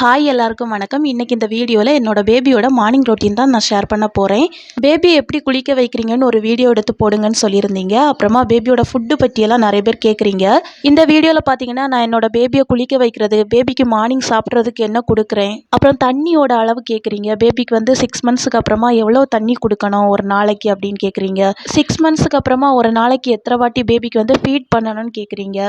Hi எல்லாருக்கும் வணக்கம். இன்றைக்கி இந்த வீடியோவில் என்னோட பேபியோட மார்னிங் ரொட்டீன் தான் நான் ஷேர் பண்ண போகிறேன் பேபியை எப்படி குளிக்க வைக்கிறீங்கன்னு ஒரு வீடியோ எடுத்து போடுங்கன்னு சொல்லியிருந்தீங்க. அப்புறமா பேபியோட ஃபுட்டு பற்றியெல்லாம் நிறைய பேர் கேட்குறீங்க இந்த வீடியோவில் பார்த்தீங்கன்னா நான் என்னோட பேபியை குளிக்க வைக்கிறது பேபிக்கு மார்னிங் சாப்பிட்றதுக்கு என்ன கொடுக்குறேன்? அப்புறம் தண்ணியோட அளவு கேட்குறீங்க பேபிக்கு வந்து சிக்ஸ் மந்த்ஸுக்கு அப்புறமா எவ்வளோ தண்ணி கொடுக்கணும்? ஒரு நாளைக்கு அப்படின்னு கேட்குறீங்க சிக்ஸ் மந்த்ஸுக்கு அப்புறமா ஒரு நாளைக்கு எத்தனை வாட்டி பேபிக்கு வந்து ஃபீட் பண்ணணும்னு கேட்குறீங்க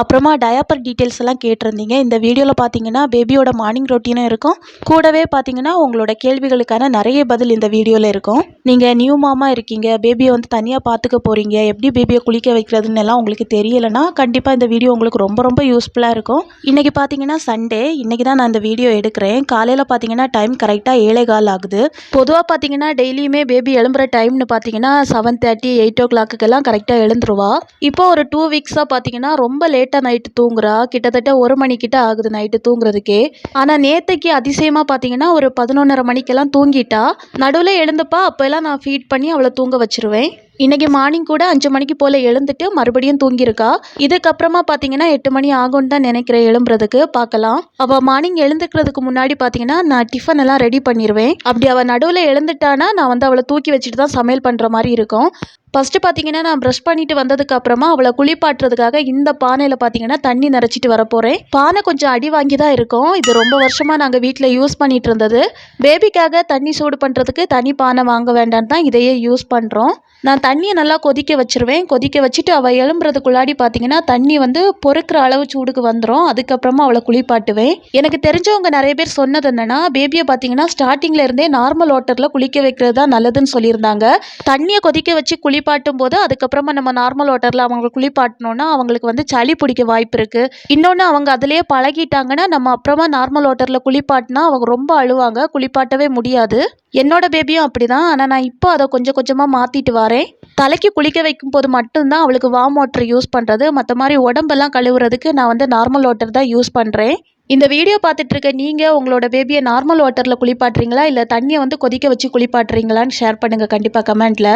அப்புறமா டயாப்பர் டீட்டெயில்ஸ் எல்லாம் கேட்டிருந்தீங்க. இந்த வீடியோவில் பார்த்தீங்கன்னா பேபியோட மார்னிங் ரொட்டீனும் இருக்கும். கூடவே பார்த்தீங்கன்னா உங்களோட கேள்விகளுக்கான நிறைய பதில் இந்த வீடியோவில் இருக்கும். நீங்கள் நியூ மாமா இருக்கீங்க பேபியை வந்து தனியாக பார்த்துக்க போகிறீங்க எப்படி பேபியை குளிக்க வைக்கிறதுன்னு எல்லாம் உங்களுக்கு தெரியலைன்னா கண்டிப்பாக இந்த வீடியோ உங்களுக்கு ரொம்ப ரொம்ப யூஸ்ஃபுல்லாக இருக்கும். இன்றைக்கி பார்த்தீங்கன்னா சண்டே இன்றைக்கி தான் நான் இந்த வீடியோ எடுக்கிறேன். காலையில் பார்த்தீங்கன்னா டைம் கரெக்டாக ஏழை கால் ஆகுது. பொதுவாக பார்த்தீங்கன்னா டெய்லியுமே பேபி எழும்புற டைம்னு பார்த்தீங்கன்னா செவன் தேர்ட்டி எயிட் ஓ கிளாக்குக்கெல்லாம் கரெக்டாக எழுந்துருவா. இப்போ ஒரு டூ வீக்ஸாக பார்த்தீங்கன்னா ரொம்ப லேட்டாக நைட்டு தூங்குறா. கிட்டத்தட்ட ஒரு மணிக்கிட்ட ஆகுது நைட்டு தூங்குறதுக்கே. ஆனால் நேத்தைக்கு அதிசயமாக பார்த்தீங்கன்னா ஒரு பதினொன்றரை மணிக்கெல்லாம் தூங்கிட்டா நடுவில் எழுந்துப்பா அப்போல்லாம் நான் ஃபீட் பண்ணி அவளை தூங்க வச்சிருவேன். இன்றைக்கி மார்னிங் கூட அஞ்சு மணிக்கு போல் எழுந்துட்டு மறுபடியும் தூங்கியிருக்கா. இதுக்கப்புறமா பார்த்தீங்கன்னா எட்டு மணி ஆகும்னு தான் நினைக்கிறேன் எழும்புறதுக்கு பார்க்கலாம் அவள் மார்னிங் எழுந்துக்கிறதுக்கு முன்னாடி பார்த்தீங்கன்னா நான் டிஃபன் எல்லாம் ரெடி பண்ணிடுவேன் அப்படி அவள் நடுவில் எழுந்துட்டானா நான் வந்து அவளை தூக்கி வச்சுட்டு தான் சமையல் பண்ணுற மாதிரி இருக்கும். ஃபஸ்ட்டு பார்த்தீங்கன்னா நான் ப்ரஷ் பண்ணிட்டு வந்ததுக்கு அப்புறமா அவளை குளிப்பாட்டுறதுக்காக இந்த பானையில் பார்த்தீங்கன்னா தண்ணி நிறச்சிட்டு வரப்போகிறேன் பானை கொஞ்சம் அடி வாங்கி தான் இருக்கும். இது ரொம்ப வருஷமாக நாங்கள் வீட்டில் யூஸ் பண்ணிட்டு இருந்தது. பேபிக்காக தண்ணி சூடு பண்ணுறதுக்கு தனி பானை வாங்க வேண்டான்னு தான் இதையே யூஸ் பண்ணுறோம் நான் தண்ணியை நல்லா கொதிக்க வச்சுருவேன். கொதிக்க வச்சுட்டு அவள் எழும்புறதுக்குள்ளாடி பார்த்தீங்கன்னா தண்ணி வந்து பொறுக்கிற அளவு சூடுக்கு வந்துடும் அதுக்கப்புறமா அவளை குளிப்பாட்டுவேன். எனக்கு தெரிஞ்சவங்க நிறைய பேர் சொன்னது என்னென்னா பேபியை பார்த்தீங்கன்னா ஸ்டார்டிங்ல இருந்தே நார்மல் வாட்டரில் குளிக்க வைக்கிறது தான் நல்லதுன்னு சொல்லியிருந்தாங்க. தண்ணியை கொதிக்க வச்சு குளிப்பாட்டும் போது அதுக்கப்புறமா நம்ம நார்மல் வாட்டரில் அவங்க குளிப்பாட்டினோன்னா அவங்களுக்கு வந்து சளி பிடிக்க வாய்ப்பு இருக்குது இன்னொன்று அவங்க அதிலேயே பழகிட்டாங்கன்னா நம்ம அப்புறமா நார்மல் வாட்டரில் குளிப்பாட்டினா அவங்க ரொம்ப அழுவாங்க. குளிப்பாட்டவே முடியாது. என்னோட பேபியும் அப்படிதான். ஆனால் நான் இப்போ அதை கொஞ்சம் கொஞ்சமாக மாற்றிட்டு வரேன். தலைக்கு குளிக்க வைக்கும் போது மட்டும்தான் அவளுக்கு வார்ம் வாட்டர் யூஸ் பண்ணுறது மற்ற மாதிரி உடம்பெல்லாம் கழுவுறதுக்கு நான் வந்து நார்மல் வாட்டர் தான் யூஸ் பண்ணுறேன் இந்த வீடியோ பார்த்துட்டு இருக்க நீங்கள் உங்களோட பேபியை நார்மல் வாட்டரில் குளிப்பாட்டுறீங்களா? இல்லை தண்ணியை வந்து கொதிக்க வச்சு குளிப்பாட்டுறீங்களான்னு ஷேர் பண்ணுங்கள் கண்டிப்பாக கமெண்ட்டில்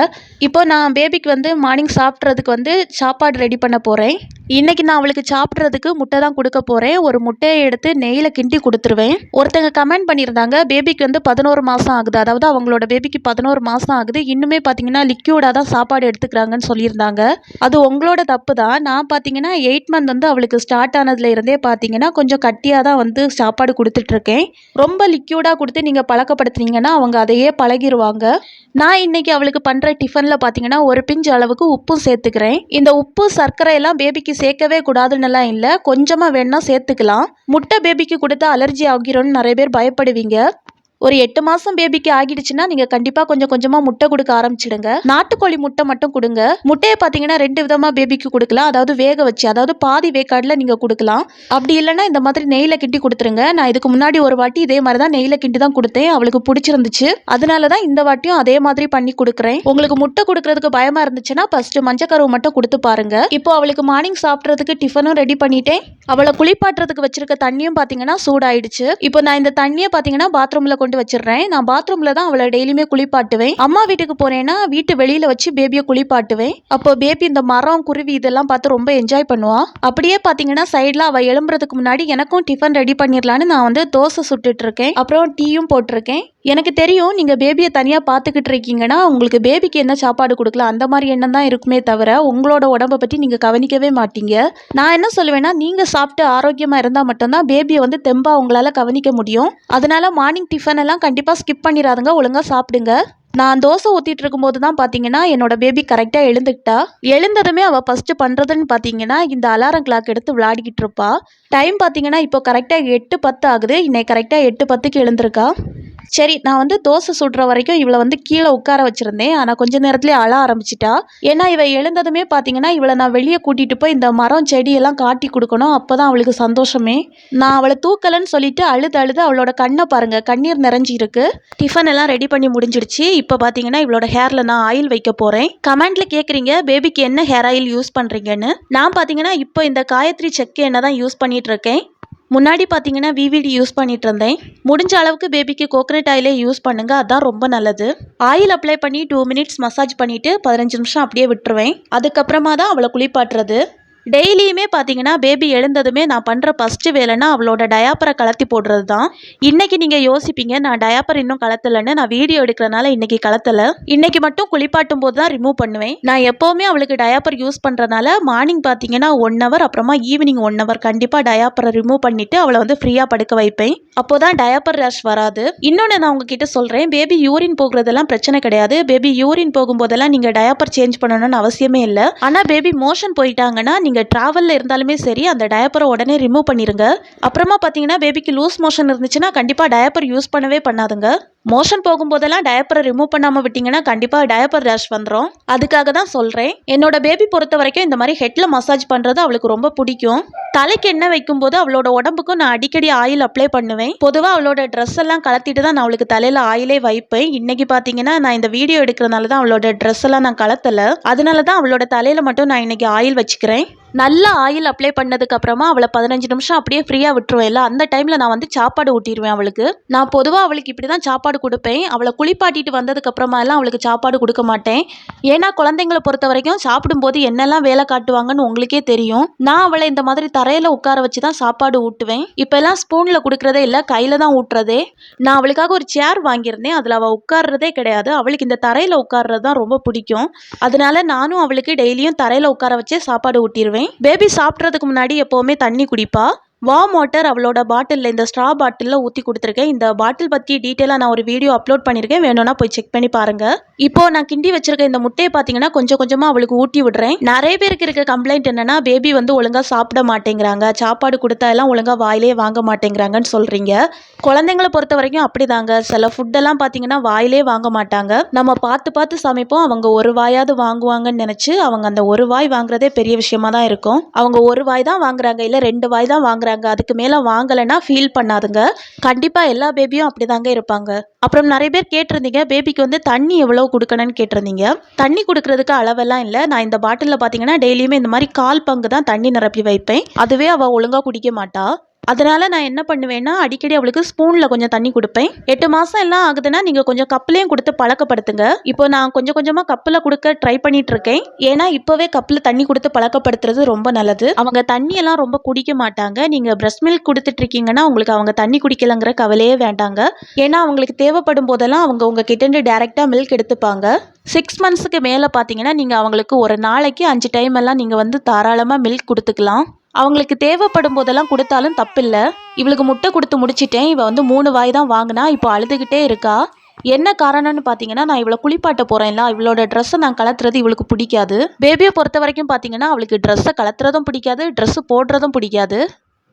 இப்போ நான் பேபிக்கு வந்து மார்னிங் சாப்பிட்றதுக்கு வந்து சாப்பாடு ரெடி பண்ண போகிறேன் இன்றைக்கி நான் அவளுக்கு சாப்பிட்றதுக்கு முட்டை தான் கொடுக்க போகிறேன் ஒரு முட்டையை எடுத்து நெய்யில் கிண்டி கொடுத்துருவேன். ஒருத்தங்க கமெண்ட் பண்ணியிருந்தாங்க பேபிக்கு வந்து பதினோரு மாதம் ஆகுது. அதாவது அவங்களோட பேபிக்கு பதினோரு மாதம் ஆகுது. இன்னுமே பார்த்தீங்கன்னா லிக்யூடாக தான் சாப்பாடு எடுத்துக்கிறாங்கன்னு சொல்லியிருந்தாங்க. அது உங்களோட தப்பு தான். நான் பார்த்தீங்கன்னா எயிட் மந்த் வந்து அவளுக்கு ஸ்டார்ட் ஆனதுல இருந்தே பார்த்தீங்கன்னா கொஞ்சம் கட்டியாக தான் வந்து சாப்பாடு கொடுத்துட்ருக்கேன். ரொம்ப லிக்யூடாக கொடுத்து நீங்கள் பழக்கப்படுத்துனீங்கன்னா அவங்க அதையே பழகிடுவாங்க நான் இன்னைக்கு அவளுக்கு பண்ணுற டிஃபனில் பார்த்தீங்கன்னா ஒரு பிஞ்சு அளவுக்கு உப்பும் சேர்த்துக்கிறேன். இந்த உப்பு சர்க்கரை எல்லாம் பேபிக்கு சேர்க்கவே கூடாதுன்னுலாம் இல்லை கொஞ்சமாக வேணால் சேர்த்துக்கலாம். முட்டை பேபிக்கு கொடுத்தா அலர்ஜி ஆகிரும்னு நிறைய பேர் பயப்படுவீங்க. ஒரு எட்டு மாதம் பேபிக்கு ஆகிடுச்சுன்னா நீங்கள் கண்டிப்பாக கொஞ்சம் கொஞ்சமாக முட்டை கொடுக்க ஆரம்பிச்சிடுங்க. நாட்டுக்கோழி முட்டை மட்டும் கொடுங்க. முட்டையை பார்த்தீங்கன்னா ரெண்டு விதமாக பேபிக்கு கொடுக்கலாம். அதாவது வேக வச்சு அதாவது பாதி வேக்காடில் நீங்கள் கொடுக்கலாம். அப்படி இல்லைன்னா இந்த மாதிரி நெய்யில் கிண்டி கொடுத்துருங்க. நான் இதுக்கு முன்னாடி ஒரு வாட்டி இதே மாதிரி தான் நெய்யில் கிண்டி தான் கொடுத்தேன். அவளுக்கு பிடிச்சிருந்துச்சு. அதனால தான் இந்த வாட்டியும் அதே மாதிரி பண்ணி கொடுக்குறேன். உங்களுக்கு முட்டை கொடுக்கறதுக்கு பயமாக இருந்துச்சுன்னா ஃபஸ்ட்டு மஞ்சக்கருவு மட்டும் கொடுத்து பாருங்க. இப்போ அவளுக்கு மார்னிங் சாப்பிட்றதுக்கு டிஃபனும் ரெடி பண்ணிட்டேன். அவளை குளிப்பாட்டுறதுக்கு வச்சிருக்க தண்ணியும் பார்த்தீங்கன்னா சூடாயிடுச்சு. இப்போ நான் இந்த தண்ணியை பார்த்தீங்கன்னா பாத்ரூமில் கொண்டு வச்சிடுறேன். நான் பாத்ரூமில் தான் அவளை டெய்லியுமே குளிப்பாட்டுவேன். அம்மா வீட்டுக்கு போனேன்னா வீட்டு வெளியில் வச்சு பேபியை குளிப்பாட்டுவேன். அப்போ பேபி இந்த மரம் குருவி இதெல்லாம் பார்த்து ரொம்ப என்ஜாய் பண்ணுவா. அப்படியே பார்த்தீங்கன்னா சைடில் அவள் எழும்புறதுக்கு முன்னாடி எனக்கும் டிஃபன் ரெடி பண்ணிடலான்னு நான் வந்து தோசை சுட்டுட்டு இருக்கேன் அப்புறம் டீயும் போட்டிருக்கேன். எனக்கு தெரியும் நீங்கள் பேபியை தனியாக பார்த்துக்கிட்டு இருக்கீங்கன்னா உங்களுக்கு பேபிக்கு என்ன சாப்பாடு கொடுக்கலாம்? அந்த மாதிரி எண்ணம் தான் இருக்குமே தவிர உங்களோட உடம்பை பற்றி நீங்கள் கவனிக்கவே மாட்டீங்க. நான் என்ன சொல்லுவேன்னா நீங்கள் சாப்பிட்டு ஆரோக்கியமாக இருந்தால் மட்டும்தான் பேபியை வந்து தெம்பாக உங்களால் கவனிக்க முடியும். அதனால மார்னிங் டிஃபன் எல்லாம் கண்டிப்பாக ஸ்கிப் பண்ணிடாதுங்க ஒழுங்காக சாப்பிடுங்க. நான் தோசை ஊற்றிட்டு இருக்கும்போது தான் பார்த்தீங்கன்னா என்னோட பேபி கரெக்டாக எழுந்துக்கிட்டா. எழுந்ததுமே அவள் ஃபஸ்ட்டு பண்ணுறதுன்னு பார்த்தீங்கன்னா இந்த அலாரம் கிளாக் எடுத்து விளையாடிக்கிட்டு இருப்பா. டைம் பார்த்தீங்கன்னா இப்போ கரெக்டாக எட்டு பத்து ஆகுது. இன்னைக்கு கரெக்டாக எட்டு பத்துக்கு எழுந்திருக்கா. சரி நான் வந்து தோசை சுடுற வரைக்கும் இவளை வந்து கீழே உட்கார வச்சுருந்தேன். ஆனால் கொஞ்ச நேரத்துலேயே அழ ஆரம்பிச்சிட்டா. ஏன்னா இவ எழுந்ததுமே பார்த்தீங்கன்னா இவளை நான் வெளியே கூட்டிகிட்டு போய் இந்த மரம் செடியெல்லாம் காட்டி கொடுக்கணும். அப்போ தான் அவளுக்கு சந்தோஷமே. நான் அவளை தூக்கலன்னு சொல்லிட்டு அழுது அழுது அவளோட கண்ணை பாருங்க கண்ணீர் நிறைஞ்சி இருக்கு டிஃபன் எல்லாம் ரெடி பண்ணி முடிஞ்சிடுச்சு. இப்போ பார்த்தீங்கன்னா இவளோட ஹேரில் நான் ஆயில் வைக்க போகிறேன் கமெண்ட்ல கேட்குறீங்க பேபிக்கு என்ன ஹேர் ஆயில் யூஸ் பண்ணுறீங்கன்னு நான் பார்த்தீங்கன்னா இப்போ இந்த காயத்ரி செக்கு என்ன தான் யூஸ் பண்ணிட்டு இருக்கேன். முன்னாடி பார்த்தீங்கன்னா விவிடி யூஸ் பண்ணிட்டு இருந்தேன் முடிஞ்ச அளவுக்கு பேபிக்கு கோகனட் ஆயிலே யூஸ் பண்ணுங்க அதான் ரொம்ப நல்லது. ஆயில் அப்ளை பண்ணி டூ மினிட்ஸ் மசாஜ் பண்ணிட்டு பதினஞ்சு நிமிஷம் அப்படியே விட்டுருவேன். அதுக்கப்புறமா தான் அவளை குளிப்பாட்டுறது. டெய்லியுமே பார்த்தீங்கன்னா பேபி எழுந்ததுமே நான் பண்ணுற ஃபஸ்ட்டு வேலைன்னா அவளோட டயாப்பரை கலத்தி போடுறது தான் இன்னைக்கு நீங்கள் யோசிப்பீங்க நான் டயாப்பர் இன்னும் கலத்தலைன்னு நான் வீடியோ எடுக்கிறனால இன்னைக்கு கலத்தலை. இன்னைக்கு மட்டும் குளிப்பாட்டும் போது தான் ரிமூவ் பண்ணுவேன். நான் எப்போவுமே அவளுக்கு டயாப்பர் யூஸ் பண்ணுறனால மார்னிங் பார்த்தீங்கன்னா ஒன் ஹவர் அப்புறமா ஈவினிங் ஒன் ஹவர் கண்டிப்பாக டயாப்பரை ரிமூவ் பண்ணிவிட்டு அவளை வந்து ஃப்ரீயாக படுக்க வைப்பேன். அப்போ தான் டயாப்பர் ரேஷ் வராது. இன்னொன்று நான் உங்ககிட்ட சொல்கிறேன் பேபி யூரின் போகிறதெல்லாம் பிரச்சனை கிடையாது. பேபி யூரின் போகும்போதெல்லாம் நீங்கள் டயாப்பர் சேஞ்ச் பண்ணணும்னு அவசியமே இல்லை. ஆனால் பேபி மோஷன் போயிட்டாங்கன்னா நீங்கள் ட்ராவலில் இருந்தாலுமே சரி அந்த டயப்பரை உடனே ரிமூவ் பண்ணிடுங்க அப்புறமா பார்த்தீங்கன்னா பேபிக்கு லூஸ் மோஷன் இருந்துச்சுன்னா கண்டிப்பாக டயப்பர் யூஸ் பண்ணவே பண்ணாதுங்க. மோஷன் போகும்போதெல்லாம் டயப்பரை ரிமூவ் பண்ணாமல் விட்டிங்கன்னா கண்டிப்பாக டயப்பர் ரேஷ் வந்துடும் அதுக்காக தான் சொல்கிறேன் என்னோட பேபி பொறுத்த வரைக்கும் இந்த மாதிரி ஹெட்டில் மசாஜ் பண்ணுறது அவளுக்கு ரொம்ப பிடிக்கும். தலைக்கு எண்ணெய் வைக்கும்போது அவளோட உடம்புக்கும் நான் அடிக்கடி ஆயில் அப்ளை பண்ணுவேன். பொதுவாக அவளோட ட்ரெஸ் எல்லாம் கலத்திட்டு தான் நான் அவளுக்கு தலையில் ஆயிலே வைப்பேன். இன்னைக்கு பார்த்தீங்கன்னா நான் இந்த வீடியோ எடுக்கிறனால தான் அவளோட ட்ரெஸ் எல்லாம் நான் கலத்தலை. அதனால தான் அவளோட தலையில் மட்டும் நான் இன்னைக்கு ஆயில் வச்சுக்கிறேன். நல்லா ஆயில் அப்ளை பண்ணதுக்கு அப்புறமா அவளை பதினஞ்சு நிமிஷம் அப்படியே ஃப்ரீயாக விட்டுருவேன்ல அந்த டைமில் நான் வந்து சாப்பாடு ஊட்டிடுவேன் அவளுக்கு. நான் பொதுவாக அவளுக்கு இப்படி தான் சாப்பாடு கொடுப்பேன். அவளை குளிப்பாட்டிட்டு வந்ததுக்கு அப்புறமா எல்லாம் அவளுக்கு சாப்பாடு கொடுக்க மாட்டேன். ஏன்னா குழந்தைங்களை பொறுத்த வரைக்கும் சாப்பிடும்போது என்னெல்லாம் வேலை காட்டுவாங்கன்னு உங்களுக்கே தெரியும். நான் அவளை இந்த மாதிரி தரையில் உட்கார வச்சு தான் சாப்பாடு ஊட்டுவேன். இப்போல்லாம் ஸ்பூனில் கொடுக்குறதே இல்லை கையில் தான் ஊட்டுறதே. நான் அவளுக்காக ஒரு சேர் வாங்கியிருந்தேன். அதில் அவள் உட்கார்றதே கிடையாது. அவளுக்கு இந்த தரையில் உட்கார்றது தான் ரொம்ப பிடிக்கும். அதனால நானும் அவளுக்கு டெய்லியும் தரையில் உட்கார வச்சே சாப்பாடு ஊட்டிடுவேன் பேபி சாப்பிட்றதுக்கு முன்னாடி எப்போவுமே தண்ணி குடிப்பா. வார்ம் வாட்டர் அவளோட பாட்டிலில் இந்த ஸ்ட்ரா பாட்டிலில் ஊற்றி கொடுத்துருக்கேன். இந்த பாட்டில் பற்றி டீட்டெயிலாக நான் ஒரு வீடியோ அப்லோட் பண்ணியிருக்கேன் வேணும்னா போய் செக் பண்ணி பாருங்கள் இப்போ நான் கிண்டி வச்சிருக்க இந்த முட்டையை பார்த்தீங்கன்னா கொஞ்சம் கொஞ்சமாக அவளுக்கு ஊட்டி விடுறேன். நிறைய பேருக்கு இருக்க கம்ப்ளைண்ட் என்னன்னா பேபி வந்து ஒழுங்காக சாப்பிட மாட்டேங்கிறாங்க. சாப்பாடு கொடுத்தா எல்லாம் ஒழுங்காக வாயிலே வாங்க மாட்டேங்கிறாங்கன்னு சொல்கிறீங்க குழந்தைங்கள பொறுத்த வரைக்கும் அப்படிதாங்க. சில ஃபுட்டெல்லாம் பார்த்தீங்கன்னா வாயிலே வாங்க மாட்டாங்க. நம்ம பார்த்து பார்த்து சமைப்போம். அவங்க ஒரு வாயாவது வாங்குவாங்கன்னு நினச்சி அவங்க அந்த ஒரு வாய் வாங்குறதே பெரிய விஷயமா தான் இருக்கும். அவங்க ஒரு வாய் தான் வாங்குறாங்க. இல்லை ரெண்டு வாய் தான் வாங்குறாங்க. அதுக்கு மேலே வாங்கலைன்னா ஃபீல் பண்ணாதுங்க. கண்டிப்பாக எல்லா பேபியும் அப்படிதாங்க இருப்பாங்க. அப்புறம் நிறைய பேர் கேட்டிருந்தீங்க பேபிக்கு வந்து தண்ணி எவ்வளோ கொடுக்கணும்னு கேட்டிருந்தீங்க. தண்ணி கொடுக்கறதுக்கு அளவெல்லாம் இல்லை. நான் இந்த பாட்டிலில் பார்த்தீங்கன்னா டெய்லியுமே இந்த மாதிரி கால் பங்கு தான் தண்ணி நிரப்பி வைப்பேன். அதுவே அவள் ஒழுங்காக குடிக்க மாட்டா. அதனால நான் என்ன பண்ணுவேன்னா அடிக்கடி அவளுக்கு ஸ்பூனில் கொஞ்சம் தண்ணி கொடுப்பேன். எட்டு மாதம் எல்லாம் ஆகுதுன்னா நீங்கள் கொஞ்சம் கப்புலையும் கொடுத்து பழக்கப்படுத்துங்க. இப்போ நான் கொஞ்சம் கொஞ்சமாக கப்பில் கொடுக்க ட்ரை பண்ணிட்டு இருக்கேன் ஏன்னா இப்போவே கப்பில் தண்ணி கொடுத்து பழக்கப்படுத்துறது ரொம்ப நல்லது. அவங்க தண்ணியெல்லாம் ரொம்ப குடிக்க மாட்டாங்க. நீங்கள் பிரஸ்ட் மில்க் கொடுத்துட்டு இருக்கீங்கன்னா உங்களுக்கு அவங்க தண்ணி குடிக்கலங்கிற கவலையே வேண்டாங்க. ஏன்னா அவங்களுக்கு தேவைப்படும் போதெல்லாம் அவங்க உங்ககிட்ட கிட்டேருந்து டேரெக்டாக மில்க் எடுத்துப்பாங்க. சிக்ஸ் மந்த்ஸுக்கு மேலே பார்த்தீங்கன்னா நீங்கள் அவங்களுக்கு ஒரு நாளைக்கு அஞ்சு டைம் எல்லாம் நீங்கள் வந்து தாராளமாக மில்க் கொடுத்துக்கலாம். அவங்களுக்கு தேவைப்படும் போதெல்லாம் கொடுத்தாலும் தப்பில்லை. இவளுக்கு முட்டை கொடுத்து முடிச்சிட்டேன். இவள் வந்து மூணு வாய் தான் வாங்கினா இப்போ அழுதுகிட்டே இருக்கா. என்ன காரணம்னு பார்த்தீங்கன்னா நான் இவ்வளோ குளிப்பாட்ட போகிறேன்ல இவளோட ட்ரெஸ்ஸை நான் கலத்துறது இவளுக்கு பிடிக்காது. பேபியை பொறுத்த வரைக்கும் பார்த்தீங்கன்னா அவளுக்கு ட்ரெஸ்ஸை கலத்துறதும் பிடிக்காது ட்ரெஸ்ஸு போடுறதும் பிடிக்காது.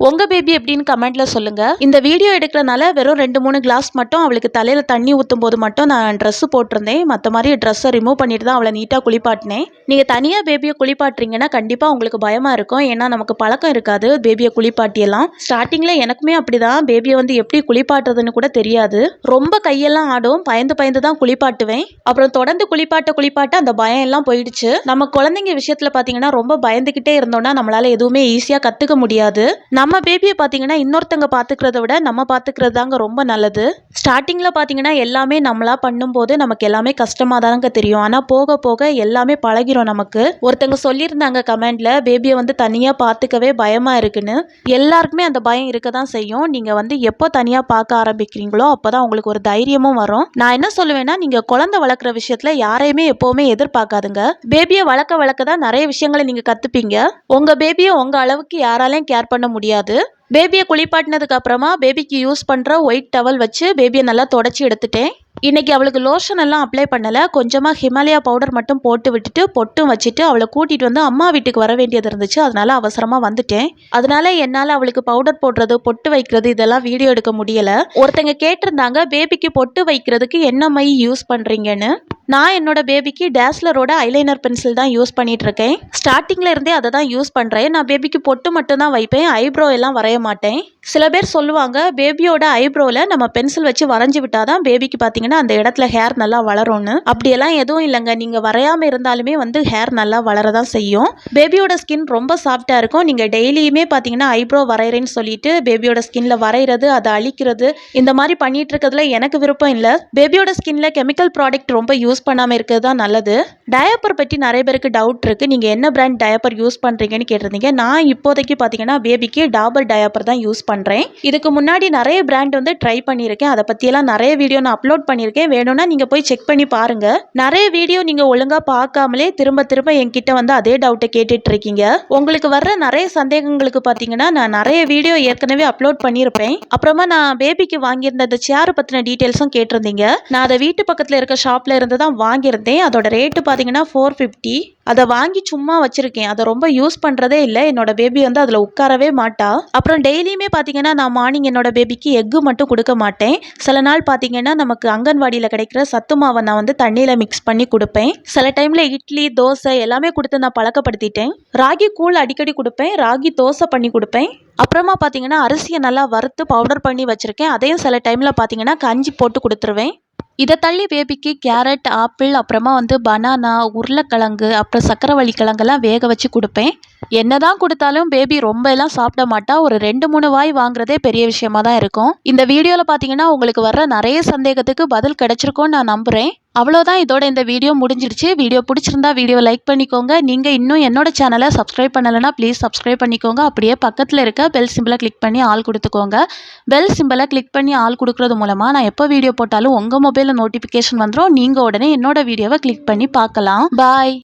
உங்க பேபி எப்படின்னு கமெண்ட்டில் சொல்லுங்கள் இந்த வீடியோ எடுக்கிறனால வெறும் ரெண்டு மூணு கிளாஸ் மட்டும் அவளுக்கு தலையில் தண்ணி ஊற்றும் போது மட்டும் நான் ட்ரெஸ்ஸு போட்டிருந்தேன். மற்ற மாதிரி ட்ரெஸ்ஸை ரிமூவ் பண்ணிட்டு தான் அவளை நீட்டாக குளிப்பாட்டினேன். நீங்கள் தனியாக பேபியை குளிப்பாட்டுறீங்கன்னா கண்டிப்பாக உங்களுக்கு பயமாக இருக்கும். ஏன்னா நமக்கு பழக்கம் இருக்காது பேபியை குளிப்பாட்டியெல்லாம். ஸ்டார்டிங்கில் எனக்குமே அப்படி தான் பேபியை வந்து எப்படி குளிப்பாட்டுறதுன்னு கூட தெரியாது. ரொம்ப கையெல்லாம் ஆடும். பயந்து பயந்து தான் குளிப்பாட்டுவேன். அப்புறம் தொடர்ந்து குளிப்பாட்ட குளிப்பாட்ட அந்த பயம் எல்லாம் போயிடுச்சு. நம்ம குழந்தைங்க விஷயத்தில் பாத்தீங்கன்னா ரொம்ப பயந்துக்கிட்டே இருந்தோம்னா நம்மளால் எதுவுமே ஈஸியாக கற்றுக்க முடியாது. நம்ம நம்ம பேபியை பார்த்தீங்கன்னா இன்னொருத்தங்க பார்த்துக்கிறத விட நம்ம பார்த்துக்கிறது தாங்க ரொம்ப நல்லது. ஸ்டார்டிங்கில் பார்த்தீங்கன்னா எல்லாமே நம்மளா பண்ணும்போது நமக்கு எல்லாமே கஷ்டமாக தாங்க தெரியும். ஆனால் போக போக எல்லாமே பழகிரும் நமக்கு. ஒருத்தங்க சொல்லியிருந்தாங்க கமெண்டில் பேபியை வந்து தனியாக பார்த்துக்கவே பயமாக இருக்குன்னு. எல்லாருக்குமே அந்த பயம் இருக்க தான் செய்யும். நீங்கள் வந்து எப்போ தனியாக பார்க்க ஆரம்பிக்கிறீங்களோ அப்போ தான் உங்களுக்கு ஒரு தைரியமும் வரும். நான் என்ன சொல்லுவேன்னா நீங்கள் குழந்தை வளர்க்குற விஷயத்தில் யாரையுமே எப்போவுமே எதிர்பார்க்காதுங்க. பேபியை வளர்க்க வளர்க்க தான் நிறைய விஷயங்களை நீங்கள் கற்றுப்பீங்க உங்கள் பேபியை உங்கள் அளவுக்கு யாராலையும் கேர் பண்ண முடியாது. கிடையாது பேபியை குளிப்பாட்டினதுக்கு அப்புறமா பேபிக்கு யூஸ் பண்ணுற ஒயிட் டவல் வச்சு பேபியை நல்லா தொடச்சி எடுத்துட்டேன். இன்றைக்கி அவளுக்கு லோஷன் எல்லாம் அப்ளை பண்ணலை. கொஞ்சமாக ஹிமாலயா பவுடர் மட்டும் போட்டு விட்டுட்டு பொட்டும் வச்சுட்டு அவளை கூட்டிகிட்டு வந்து அம்மா வீட்டுக்கு வர வேண்டியது இருந்துச்சு. அதனால் அவசரமாக வந்துட்டேன். அதனால் என்னால் அவளுக்கு பவுடர் போடுறது பொட்டு வைக்கிறது இதெல்லாம் வீடியோ எடுக்க முடியலை. ஒருத்தங்க கேட்டிருந்தாங்க பேபிக்கு பொட்டு வைக்கிறதுக்கு என்ன மை யூஸ் பண்ணுறீங்கன்னு நான் என்னோட பேபிக்கு டேஸ்லரோட ஐலைனர் பென்சில் தான் யூஸ் பண்ணிகிட்ருக்கேன் இருக்கேன். இருந்தே அதை தான் யூஸ் பண்ணுறேன் நான் பேபிக்கு பொட்டு மட்டும் தான் வைப்பேன். ஐப்ரோ எல்லாம் வரைய மாட்டேன். சில பேர் சொல்லுவாங்க பேபியோட ஐப்ரோவில் நம்ம பென்சில் வச்சு வரைஞ்சி விட்டாதான் பேபிக்கு பார்த்தீங்கன்னா பார்த்தீங்கன்னா அந்த இடத்துல ஹேர் நல்லா வளரும்னு. அப்படியெல்லாம் எதுவும் இல்லைங்க. நீங்கள் வரையாமல் இருந்தாலுமே வந்து ஹேர் நல்லா வளரதான் செய்யும். பேபியோட ஸ்கின் ரொம்ப சாஃப்டாக இருக்கும். நீங்கள் டெய்லியுமே பார்த்தீங்கன்னா ஐப்ரோ வரைகிறேன்னு சொல்லிட்டு பேபியோட ஸ்கின்ல வரைகிறது அதை அழிக்கிறது இந்த மாதிரி பண்ணிட்டு இருக்கிறதுல எனக்கு விருப்பம் இல்லை. பேபியோட ஸ்கின்ல கெமிக்கல் ப்ராடக்ட் ரொம்ப யூஸ் பண்ணாமல் இருக்கிறது தான் நல்லது. டயப்பர் பற்றி நிறைய பேருக்கு டவுட் இருக்குது நீங்கள் என்ன பிராண்ட் டயப்பர் யூஸ் பண்ணுறீங்கன்னு கேட்டிருந்தீங்க. நான் இப்போதைக்கு பார்த்தீங்கன்னா பேபிக்கு டாபர் டயப்பர் தான் யூஸ் பண்ணுறேன் இதுக்கு முன்னாடி நிறைய பிராண்ட் வந்து ட்ரை பண்ணியிருக்கேன். அதை பற்றியெல்லாம் நிறைய வீடியோ நான் அப்லோட் பண்ணியிருக்கேன். வேணும்னா நீங்கள் போய் செக் பண்ணி பாருங்கள் நிறைய வீடியோ நீங்கள் ஒழுங்காக பார்க்காமலே திரும்ப திரும்ப என்கிட்ட வந்து அதே டவுட்டை கேட்டுட்டு இருக்கீங்க உங்களுக்கு வர்ற நிறைய சந்தேகங்களுக்கு பார்த்தீங்கன்னா நான் நிறைய வீடியோ ஏற்கனவே அப்லோட் பண்ணியிருப்பேன். அப்புறமா நான் பேபிக்கு வாங்கியிருந்த அந்த சேர் பற்றின டீட்டெயில்ஸும் கேட்டிருந்தீங்க. நான் அதை வீட்டு பக்கத்தில் இருக்க ஷாப்பில் இருந்து தான் வாங்கியிருந்தேன். அதோட ரேட்டு பார்த்தீங்கன்னா ஃபோர் ஃபிஃப்டி அதை வாங்கி சும்மா வச்சிருக்கேன். அதை ரொம்ப யூஸ் பண்ணுறதே இல்லை. என்னோட பேபி வந்து அதில் உட்காரவே மாட்டா. அப்புறம் டெய்லியுமே பார்த்தீங்கன்னா நான் மார்னிங் என்னோட பேபிக்கு எக்கு மட்டும் கொடுக்க மாட்டேன். சில நாள் பார்த்தீங்கன்னா நமக்கு அங்கன்வாடியில் கிடைக்கிற சத்து மாவை நான் வந்து தண்ணியில் மிக்ஸ் பண்ணி கொடுப்பேன். சில டைமில் இட்லி தோசை எல்லாமே கொடுத்து நான் பழக்கப்படுத்திட்டேன். ராகி கூழ் அடிக்கடி கொடுப்பேன். ராகி தோசை பண்ணி கொடுப்பேன். அப்புறமா பார்த்தீங்கன்னா அரிசியை நல்லா வறுத்து பவுடர் பண்ணி வச்சுருக்கேன். அதையும் சில டைமில் பார்த்தீங்கன்னா கஞ்சி போட்டு கொடுத்துருவேன். இதை தள்ளி பேபிக்கு கேரட் ஆப்பிள் அப்புறமா வந்து பனானா உருளைக்கிழங்கு அப்புறம் சக்கரவள்ளி கிழங்கெல்லாம் வேக வச்சு கொடுப்பேன். என்ன தான் கொடுத்தாலும் பேபி ரொம்ப எல்லாம் சாப்பிட மாட்டா. ஒரு ரெண்டு மூணு வாய் வாங்குறதே பெரிய விஷயமா தான் இருக்கும். இந்த வீடியோவில் பார்த்தீங்கன்னா உங்களுக்கு வர்ற நிறைய சந்தேகத்துக்கு பதில் கிடைச்சிருக்கும்னு நான் நம்புகிறேன் அவ்வளோதான் இதோட இந்த வீடியோ முடிஞ்சிடுச்சு. வீடியோ பிடிச்சிருந்தா வீடியோ லைக் பண்ணிக்கோங்க. நீங்கள் இன்னும் என்னோட சேனலை சப்ஸ்கிரைப் பண்ணலைன்னா ப்ளீஸ் சப்ஸ்கிரைப் பண்ணிக்கோங்க. அப்படியே பக்கத்தில் இருக்க பெல் சிம்பிளை கிளிக் பண்ணி ஆள் கொடுத்துக்கோங்க. பெல் சிம்பிளை கிளிக் பண்ணி ஆள் கொடுக்குறது மூலமாக நான் எப்போ வீடியோ போட்டாலும் உங்கள் மொபைலில் நோட்டிஃபிகேஷன் வந்துடும் நீங்கள் உடனே என்னோட வீடியோவை கிளிக் பண்ணி பார்க்கலாம். பாய்